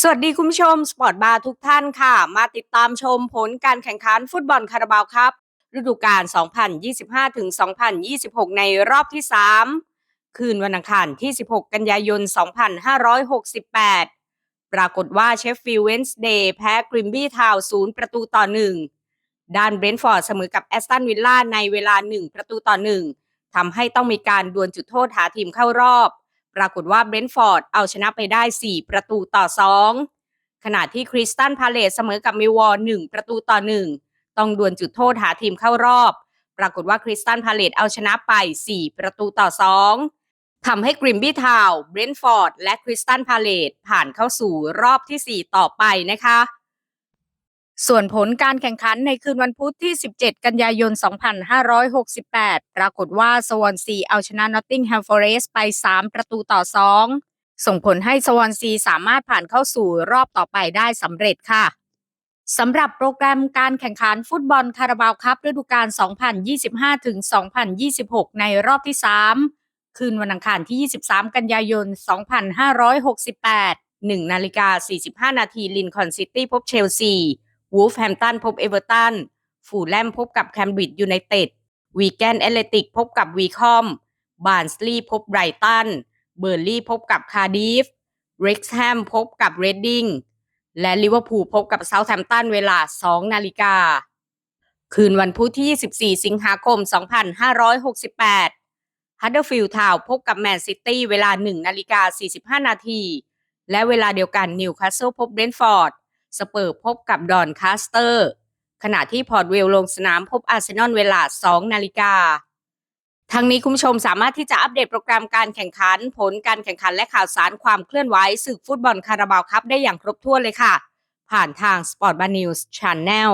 สวัสดีคุณผู้ชมสปอร์ตบาร์ทุกท่านค่ะ มาติดตามชมผลการแข่งขันฟุตบอลคาราบาวครับ ฤดูกาล 2025-2026 ในรอบที่ 3 คืนวันอังคารที่ 16 กันยายน 2568 ปรากฏว่าเชฟฟิลด์เวนส์เดย์แพ้กริมบี้ทาวน์0ประตูต่อ 1 ด้านเบรนท์ฟอร์ดเสมอกับแอสตันวิลล่าในเวลา 1 ประตูต่อ 1ทำให้ต้องมีการดวลจุดโทษหาทีมเข้ารอบ ปรากฏว่าเบรนท์ฟอร์ดเอาชนะไปได้ 4 ประตูต่อ 2 ขณะที่คริสตันพาเลสเสมอกับมิววอร์1ประตูต่อ 1 ต้องดวลจุดโทษหาทีมเข้ารอบ ปรากฏว่าคริสตันพาเลสเอาชนะไป 4 ประตูต่อ 2ทำให้กริมบี้ทาวเบรนท์ฟอร์ดและคริสตันพาเลตผ่านเข้าสู่รอบที่ 4 ต่อไปนะคะ ส่วนผลการแข่งขันในคืนวันพุธที่ 17 กันยายน 2568 ปรากฏว่าสวอนซีเอาชนะนอตติงแฮมฟอเรสไป 3 ประตูต่อ 2 ส่งผลให้สวอนซีสามารถผ่านเข้าสู่รอบต่อไปได้สำเร็จค่ะสำหรับโปรแกรมการแข่งขันฟุตบอลคาราบาวคัพฤดูกาล 2025-2026 ในรอบที่ 3 คืนวันอังคารที่ 23 กันยายน 2568 1นาฬิกา45 นาทีลินคอนซิตี้พบเชลซี วูฟแฮมตันพบเอเวอร์ตัน ฟูแลมพบกับแคมบริดจ์ยูไนเต็ด วีแกนแอตเลติกพบกับวีคอม บาร์นสลีย์พบไบรตัน เบอร์ลี่พบกับคาร์ดิฟเร็กซ์แฮมพบกับเรดดิงและลิเวอร์พูลพบกับเซาท์แฮมป์ตันเวลา 2 นาฬิกา คืนวันพุธที่ 24 สิงหาคม 2568 ฮัดเดอร์ฟิลด์ทาวพบกับแมนซิตี้เวลา 1 นาฬิกา 45 นาที และเวลาเดียวกันนิวคาสเซิลพบเบรนฟอร์ด สเปอร์พบกับดอนคาสเตอร์ ขณะที่พอร์ตเวลลงสนามพบอาร์เซนอลเวลา 2 นาฬิกาทั้งนี้คุณผู้ชมสามารถที่จะอัปเดตโปรแกรมการแข่งขัน ผลการแข่งขันและข่าวสารความเคลื่อนไหวศึกฟุตบอลคาราบาวครับได้อย่างครบถ้วนเลยค่ะ ผ่านทาง Sport b a r News Channel